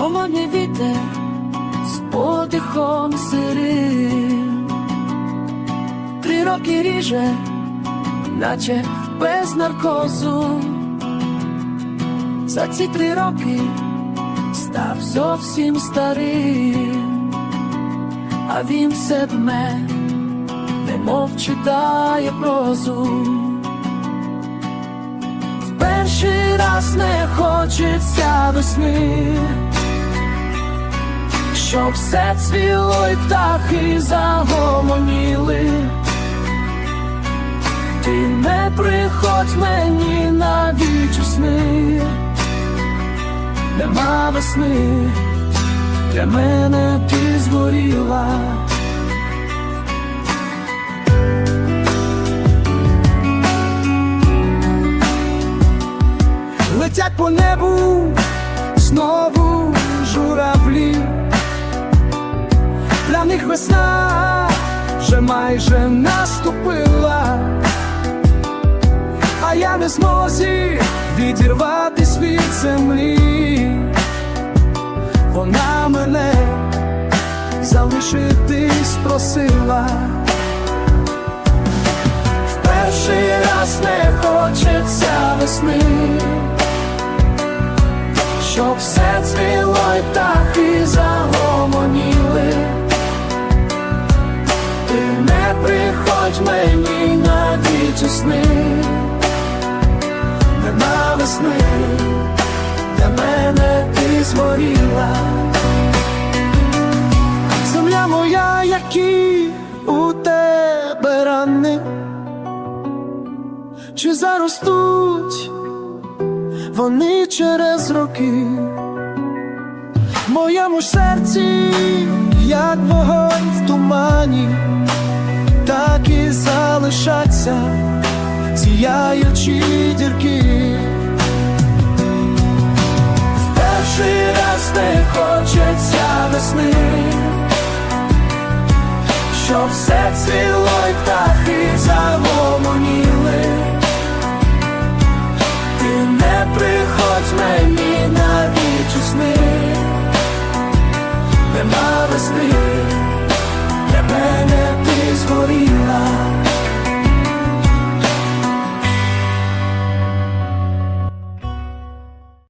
холодний вітер з подихом сирим. Три роки ріже, наче без наркозу. За ці три роки став зовсім старим, а він все дме, немов читає прозу. В перший раз не хочеться весни, щоб все цвіло й птахи загомоніли. Ти не приходь мені навіть у сни, нема весни, для мене ти згоріла. Летять по небу знову журавлі, для них весна вже майже наступила, а я не змозі відірватись від землі, вона мене залишитись просила. В перший раз не хочеться весни приходь мені навіть у сни, нема весни, для мене ти згоріла. Земля моя, які у тебе рани, чи заростуть? вони через роки в моєму серці, як вогонь в тумані, так зіяючі дірки, в перший раз не хочеться весни, щоб все цвіло й птахи загомоніли, ти не приходь мені навіть у сни, нема весни, для мене ти згоріла.